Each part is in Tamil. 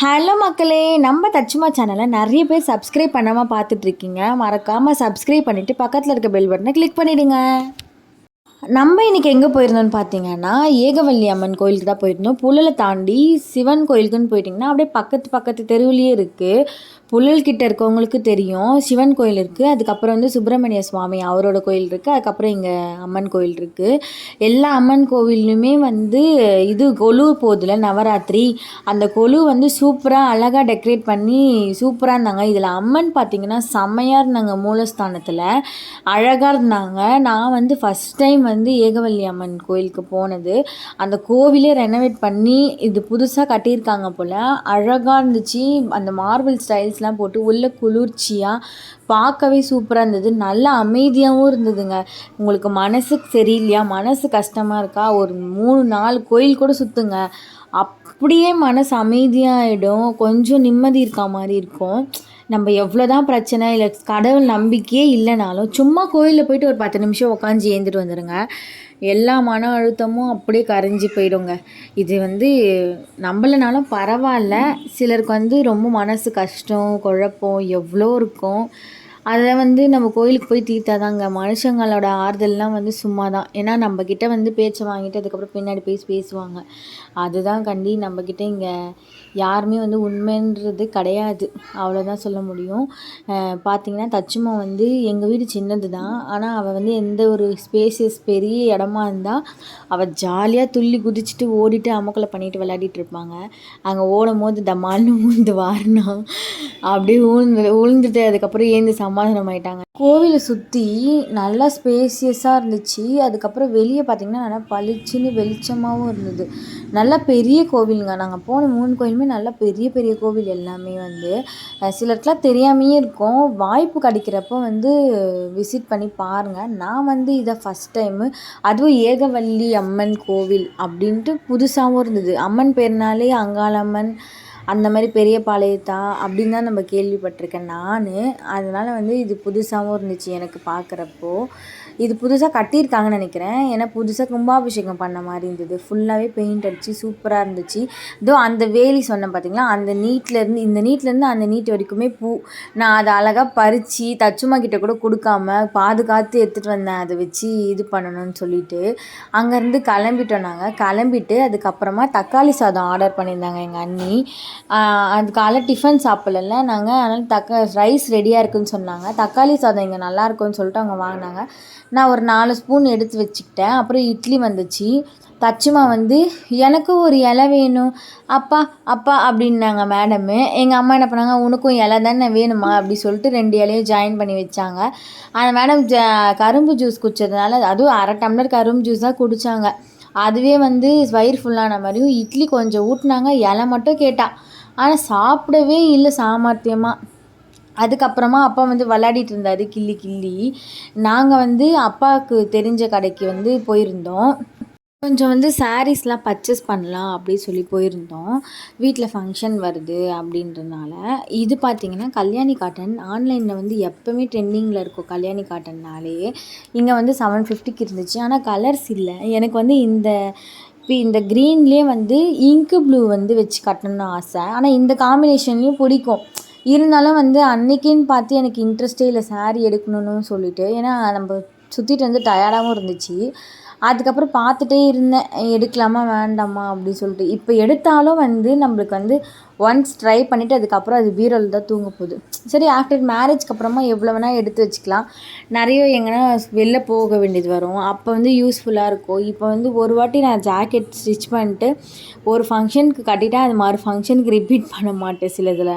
ஹலோ மக்களே நம்ம தச்சுமா சேனலை நிறைய பேர் சப்ஸ்கிரைப் பண்ணாமல் பார்த்துட்ருக்கீங்க. மறக்காமல் சப்ஸ்கிரைப் பண்ணிவிட்டு பக்கத்தில் இருக்க பெல் பட்டனை கிளிக் பண்ணிவிடுங்க நம்ம இன்றைக்கி எங்கே போயிருந்தோம்னு பார்த்தீங்கன்னா ஏகவல்லி அம்மன் கோயிலுக்கு தான் போயிருந்தோம். புழலை தாண்டி சிவன் கோயிலுக்குன்னு போயிட்டிங்கன்னா அப்படியே பக்கத்து பக்கத்து தெருவுலேயே இருக்குது புழல் கிட்ட இருக்கவங்களுக்கு தெரியும். சிவன் கோயில் இருக்குது அதுக்கப்புறம் வந்து சுப்பிரமணிய சுவாமி அவரோட கோயில் இருக்குது அதுக்கப்புறம் இங்கே அம்மன் கோயில் இருக்குது எல்லா அம்மன் கோவிலுமே வந்து இது கொலு போதில் நவராத்திரி. அந்த கொலு வந்து சூப்பராக அழகாக டெக்கரேட் பண்ணி சூப்பராக இருந்தாங்க. இதில் அம்மன் பார்த்திங்கன்னா செம்மையாக இருந்தாங்க மூலஸ்தானத்தில். அழகாக இருந்தாங்க. நான் வந்து ஃபஸ்ட் டைம் வந்து ஏகவல்லி அம்மன் கோயிலுக்கு போனது. அந்த கோவிலே ரெனோவேட் பண்ணி இது புதுசாக கட்டியிருக்காங்க போல். அழகாக இருந்துச்சு. அந்த மார்பிள் ஸ்டைல்ஸ்லாம் போட்டு உள்ள குளிர்ச்சியாக பார்க்கவே சூப்பராக இருந்தது. நல்லா அமைதியாகவும் இருந்ததுங்க. உங்களுக்கு மனசுக்கு சரியில்லையா? மனசு கஷ்டமாக இருக்கா? ஒரு மூணு நாலு கோயில் கூட சுற்றுங்க அப்படியே மனசு அமைதியாகிடும் கொஞ்சம் நிம்மதி இருக்கா மாதிரி இருக்கும். நம்ம எவ்வளோ தான் பிரச்சனை இல்லை கடவுள் நம்பிக்கையே இல்லைனாலும் சும்மா கோயிலில் போயிட்டு ஒரு பத்து நிமிஷம் உட்காந்து ஏந்துட்டு வந்துடுங்க எல்லா மன அழுத்தமும் அப்படியே கரைஞ்சி போயிடுங்க. இது வந்து நம்மளனாலும் பரவாயில்ல. சிலருக்கு வந்து ரொம்ப மனசு கஷ்டம் குழப்பம் எவ்வளோ இருக்கும். அதை வந்து நம்ம கோயிலுக்கு போய் தீர்த்தாதாங்க. மனுஷங்களோட ஆறுதல்லாம் வந்து சும்மா தான் ஏன்னா நம்மக்கிட்ட வந்து பேச்சை வாங்கிட்டு அதுக்கப்புறம் பின்னாடி பேசி பேசுவாங்க. அதுதான் கண்டி நம்மக்கிட்ட இங்கே யாருமே வந்து உண்மைன்றது கிடையாது. அவ்வளோதான் சொல்ல முடியும். பார்த்திங்கன்னா தச்சுமா வந்து எங்கள் வீடு சின்னது தான் ஆனால் அவள் வந்து எந்த ஒரு ஸ்பேசியஸ் பெரிய இடமா இருந்தால் அவள் ஜாலியாக துள்ளி குதிச்சுட்டு ஓடிட்டு அமக்கலை பண்ணிட்டு விளையாடிட்டு இருப்பாங்க. அங்கே ஓடும் போது தமால்னு ஊழ்ந்து வாரினா அப்படியே ஊழ்ந்து ஊழ்ந்துட்டு அதுக்கப்புறம் ஏந்து சமாதானம் ஆயிட்டாங்க கோவிலை சுற்றி நல்லா ஸ்பேசியஸாக இருந்துச்சு. அதுக்கப்புறம் வெளியே பார்த்திங்கன்னா நல்லா பளிச்சுன்னு வெளிச்சமாகவும் இருந்தது. நல்லா பெரிய கோவிலுங்க. நாங்கள் போன மூணு கோயிலுமே நல்லா பெரிய பெரிய கோவில் எல்லாமே வந்து. சிலருக்குலாம் தெரியாமையே இருக்கும். வாய்ப்பு கிடைக்கிறப்போ வந்து விசிட் பண்ணி பாருங்கள் நான் வந்து இதை ஃபஸ்ட் டைமு அதுவும் ஏகவல்லி அம்மன் கோவில் அப்படின்ட்டு புதுசாகவும் இருந்தது. அம்மன் பேர்னாலே அங்காளம்மன் அந்த மாதிரி பெரிய பாளையத்தா அப்படின்னு தான் நம்ம கேள்விப்பட்டிருக்கேன் நான். அதனால் வந்து இது புதுசாகவும் இருந்துச்சு எனக்கு பார்க்குறப்போ இது புதுசாக கட்டியிருக்காங்கன்னு நினைக்கிறேன். ஏன்னா புதுசாக கும்பாபிஷேகம் பண்ண மாதிரி இருந்தது. ஃபுல்லாகவே பெயிண்ட் அடித்து சூப்பராக இருந்துச்சு. இதோ அந்த வேலி சொன்னேன் பார்த்தீங்களா அந்த நீட்லேருந்து இந்த நீட்லேருந்து அந்த நீட் வரைக்குமே பூ. நான் அதை அழகாக பறித்து தச்சுமா கிட்ட கூட கொடுக்காம பாதுகாத்து எடுத்துகிட்டு வந்தேன். அதை வச்சு இது பண்ணணும்னு சொல்லிட்டு. அங்கேருந்து கிளம்பிட்டோம் நாங்கள் கிளம்பிட்டு அதுக்கப்புறமா தக்காளி சாதம் ஆர்டர் பண்ணியிருந்தாங்க எங்கள் அண்ணி. அது காலை டிஃபன் சாப்பிடல நாங்கள் அதனால் தக்க ரைஸ் ரெடியாக இருக்குதுன்னு சொன்னாங்க. தக்காளி சாதம் இங்கே நல்லாயிருக்குன்னு சொல்லிட்டு அவங்க வாங்கினாங்க. நான் ஒரு நாலு ஸ்பூன் எடுத்து வச்சுக்கிட்டேன். அப்புறம் இட்லி வந்துச்சு. தச்சுமா வந்து எனக்கு ஒரு இலை வேணும். அப்பா அப்பா அப்படின்னாங்க மேடமு எங்கள் அம்மா என்ன பண்ணாங்க உனக்கும் இலை தானே வேணுமா? அப்படி சொல்லிட்டு ரெண்டு இலையும் ஜாயின் பண்ணி வச்சாங்க. அந்த மேடம் ஜ கரும்பு ஜூஸ் குடிச்சதுனால அதுவும் அரை டம்ளர் கரும்பு ஜூஸ் தான் குடித்தாங்க அதுவே வந்து வயிறு ஃபுல்லான மாதிரியும் இட்லி கொஞ்சம் ஊட்டினாங்க. இலை மட்டும் கேட்டால் ஆனால் சாப்பிடவே இல்லை சாமர்த்தியமாக அதுக்கப்புறமா அப்பா வந்து விளையாடிட்டு இருந்தார் கிள்ளி கிள்ளி. நாங்கள் வந்து அப்பாவுக்கு தெரிஞ்ச கடைக்கு வந்து போயிருந்தோம். கொஞ்சம் வந்து சாரீஸ்லாம் பர்ச்சேஸ் பண்ணலாம் அப்படின்னு சொல்லி போயிருந்தோம். வீட்டில் ஃபங்க்ஷன் வருது அப்படின்றனால இது பார்த்திங்கன்னா கல்யாணி காட்டன் ஆன்லைனில் வந்து எப்போவுமே ட்ரெண்டிங்கில் இருக்கும் கல்யாணி காட்டன்னாலே இங்கே வந்து செவன் ஃபிஃப்டிக்கு இருந்துச்சு. ஆனால் கலர்ஸ் இல்லை. எனக்கு வந்து இந்த இந்த க்ரீன்லேயே வந்து இங்கு ப்ளூ வந்து வச்சு கட்டணும்னு ஆசை. ஆனால் இந்த காம்பினேஷன்லேயும் பிடிக்கும். இருந்தாலும் வந்து அன்றைக்கின்னு பார்த்து எனக்கு இன்ட்ரெஸ்ட்டே இல்லை சாரீ எடுக்கணும்னு சொல்லிட்டு. ஏன்னா நம்ம சுற்றிட்டு வந்து டயர்டாகவும் இருந்துச்சு. அதுக்கப்புறம் பார்த்துட்டே இருந்தேன். எடுக்கலாமா? வேண்டாமா? அப்படி சொல்லிட்டு. இப்போ எடுத்தாலும் வந்து நம்மளுக்கு வந்து ஒன்ஸ் ட்ரை பண்ணிவிட்டு அதுக்கப்புறம் அது பீரோவில் தான் தூங்க போகுது. சரி ஆஃப்டர் மேரேஜ்க்கு அப்புறமா எவ்வளோ வேணால் எடுத்து வச்சுக்கலாம். நிறைய எங்கன்னா வெளில போக வேண்டியது வரும். அப்போ வந்து யூஸ்ஃபுல்லாக இருக்கும். இப்போ வந்து ஒரு வாட்டி நான் ஜாக்கெட் ஸ்டிச் பண்ணிட்டு ஒரு ஃபங்க்ஷனுக்கு கட்டிட்டேன் அது மாதிரி ஃபங்க்ஷனுக்கு ரிப்பீட் பண்ண மாட்டேன் சில இதில்.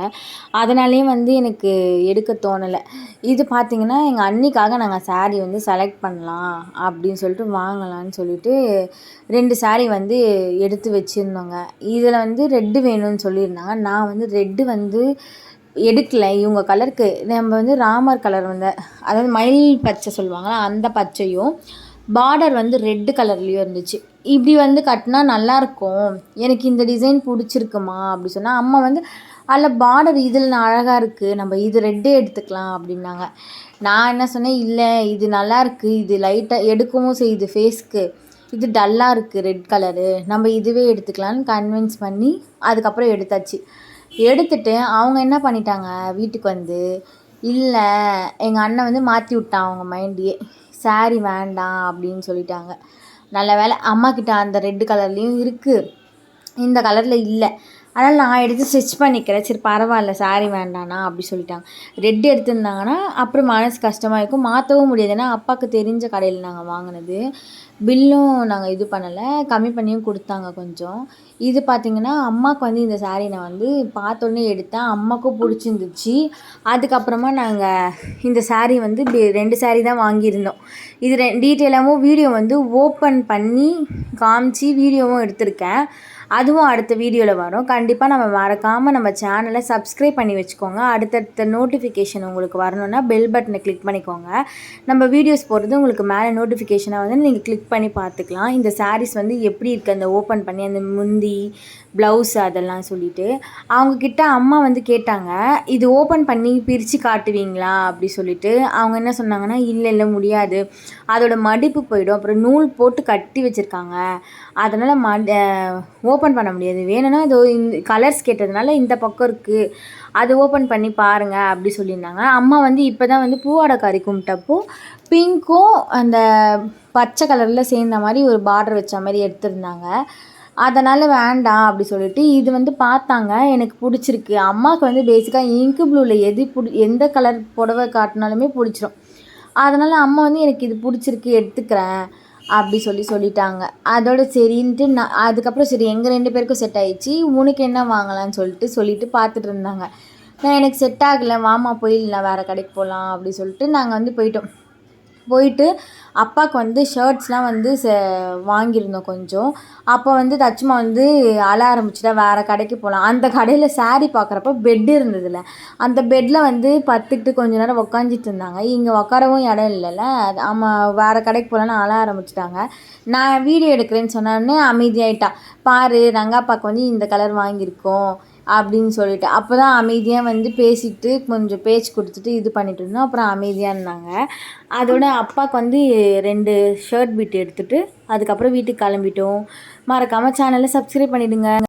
அதனாலேயே வந்து எனக்கு எடுக்க தோணலை. இது பார்த்திங்கன்னா எங்கள் அன்னிக்காக நாங்கள் சாரீ வந்து செலக்ட் பண்ணலாம் அப்படின்னு சொல்லிட்டு வாங்கலாம்னு சொல்லிட்டு ரெண்டு சாரீ வந்து எடுத்து வச்சுருந்தோங்க. இதில் வந்து ரெட்டு வேணும்னு சொல்லியிருந்தாங்க. நான் வந்து ரெட்டு வந்து எடுக்கலை. இவங்க கலருக்கு நம்ம வந்து ராமர் கலர் வந்து அதாவது மயில் பச்சை சொல்லுவாங்களா அந்த பச்சையும் பார்டர் வந்து ரெட்டு கலர்லேயும் இருந்துச்சு. இப்படி வந்து கட்டினா நல்லாயிருக்கும் எனக்கு இந்த டிசைன் பிடிச்சிருக்குமா? அப்படி சொன்னால் அம்மா வந்து அதில் பார்டர் இதில் அழகாக இருக்குது நம்ம இது ரெட்டே எடுத்துக்கலாம். அப்படின்னாங்க. நான் என்ன சொன்னேன் இல்லை இது நல்லாயிருக்கு இது லைட்டாக எடுக்கவும் செய்யுது ஃபேஸ்க்கு இது டல்லாக இருக்குது ரெட் கலரு நம்ம இதுவே எடுத்துக்கலான்னு கன்வின்ஸ் பண்ணி அதுக்கப்புறம் எடுத்தாச்சு. எடுத்துட்டு அவங்க என்ன பண்ணிட்டாங்க? வீட்டுக்கு வந்து இல்லை எங்கள் அண்ணன் வந்து மாற்றி விட்டான் அவங்க மைண்டையே சாரி வேண்டாம் அப்படின்னு சொல்லிட்டாங்க. நல்ல வேளை அம்மா கிட்ட அந்த ரெட்டு கலர்லேயும் இருக்குது இந்த கலரில் இல்லை. அதனால் நான் எடுத்து ஸ்டிச் பண்ணிக்கிறேன். சரி பரவாயில்ல சாரி வேண்டாண்ணா அப்படி சொல்லிட்டாங்க. ரெட் எடுத்திருந்தாங்கன்னா அப்புறம் மனசு கஷ்டமாக இருக்கும் மாற்றவும் முடியாது. ஏன்னா அப்பாவுக்கு தெரிஞ்ச கடையில் நாங்கள் வாங்கினது. பில்லும் நாங்கள் இது பண்ணலை. கம்மி பண்ணியும் கொடுத்தாங்க கொஞ்சம். இது பார்த்திங்கன்னா அம்மாவுக்கு வந்து இந்த saree நான் வந்து பார்த்தோன்னே எடுத்தேன். அம்மாவுக்கும் பிடிச்சிருந்துச்சு. அதுக்கப்புறமா நாங்கள் இந்த saree வந்து ரெண்டு saree தான் வாங்கியிருந்தோம். இது ரெ டீட்டெயிலாகவும் வீடியோ வந்து ஓப்பன் பண்ணி காமிச்சு வீடியோவும் எடுத்திருக்கேன். அதுவும் அடுத்த வீடியோவில் வரும். கண்டிப்பாக நம்ம மறக்காமல் நம்ம சேனலை சப்ஸ்கிரைப் பண்ணி வச்சுக்கோங்க. அடுத்தடுத்த நோட்டிஃபிகேஷன் உங்களுக்கு வரணும்னா பெல் பட்டனை கிளிக் பண்ணிக்கோங்க. நம்ம வீடியோஸ் போடுறது உங்களுக்கு மேலே நோட்டிஃபிகேஷனாக வந்து நீங்கள் கிளிக் பண்ணி பார்த்துக்கலாம். இந்த சாரீஸ் வந்து எப்படி இருக்குது அந்த ஓப்பன் பண்ணி அந்த முந்தி ப்ளவுஸ் அதெல்லாம் சொல்லிட்டு. அவங்கக்கிட்ட அம்மா வந்து கேட்டாங்க இது ஓப்பன் பண்ணி பிரித்து காட்டுவீங்களா? அப்படி சொல்லிட்டு. அவங்க என்ன சொன்னாங்கன்னா இல்லை இல்லை முடியாது. அதோட மடிப்பு போயிடும். அப்புறம் நூல் போட்டு கட்டி வச்சுருக்காங்க. அதனால் ம ஓப்பன் ஓப்பன் பண்ண முடியாது. வேணும்னா இது இந்த கலர்ஸ் கேட்டதுனால இந்த பக்கம் இருக்குது அது ஓப்பன் பண்ணி பாருங்க அப்படி சொல்லியிருந்தாங்க. அம்மா வந்து இப்போ தான் வந்து பூவாடைக்காரி கும்பிட்டப்போ பிங்க்கும் அந்த பச்சை கலரில் சேர்ந்த மாதிரி ஒரு பார்டர் வச்ச மாதிரி எடுத்திருந்தாங்க. அதனால் வேண்டாம் அப்படி சொல்லிட்டு இது வந்து பார்த்தாங்க. எனக்கு பிடிச்சிருக்கு. அம்மாவுக்கு வந்து பேசிக்காக இங்கு ப்ளூவில் எது பிடி எந்த கலர் புடவை காட்டினாலுமே பிடிச்சிரும். அதனால் அம்மா வந்து எனக்கு இது பிடிச்சிருக்கு எடுத்துக்கிறேன். அப்படி சொல்லி சொல்லிட்டாங்க. அதோட சரின்ட்டு நான் அதுக்கப்புறம் சரி எங்கள் ரெண்டு பேருக்கும் செட் ஆயிடுச்சு. உனக்கு என்ன வாங்கலாம்னு சொல்லிட்டு சொல்லிட்டு பார்த்துட்டு இருந்தாங்க. நான் எனக்கு செட் ஆகலை வாமா போயிடலாம் வேறு கடைக்கு போகலாம் அப்படி சொல்லிட்டு நாங்கள் வந்து போயிட்டோம். போயிட்டு அப்பாவுக்கு வந்து ஷர்ட்ஸ்லாம் வந்து செ வாங்கியிருந்தோம் கொஞ்சம். அப்போ வந்து தச்சுமா வந்து அழ ஆரம்பிச்சிட்டா வேறு கடைக்கு போகலாம் அந்த கடையில் சாரீ பார்க்குறப்ப பெட் இருந்ததில்ல அந்த பெட்டில் வந்து பத்துக்கிட்டு கொஞ்ச நேரம் உக்காந்துட்டு இருந்தாங்க. இங்கே உட்காரவும் இடம் இல்லைல்ல. ஆமாம் வேறு கடைக்கு போகலான்னு அழ ஆரம்பிச்சிட்டாங்க. நான் வீடியோ எடுக்கிறேன்னு சொன்னோடனே அமைதியாயிட்டா. பாரு ரங்காப்பாக்கு வந்து இந்த கலர் வாங்கியிருக்கோம். அப்படின்னு சொல்லிட்டு. அப்போ தான் அமைதியாக வந்து பேசிட்டு கொஞ்சம் பேச்சு கொடுத்துட்டு இது பண்ணிட்டு இருந்தோம். அப்புறம் அமைதியாக இருந்தாங்க அதோட அப்பாவுக்கு வந்து ரெண்டு ஷர்ட் பீட் எடுத்துட்டு அதுக்கப்புறம் வீட்டுக்கு கிளம்பிட்டோம். மறக்காமல் சேனலை சப்ஸ்கிரைப் பண்ணிவிடுங்க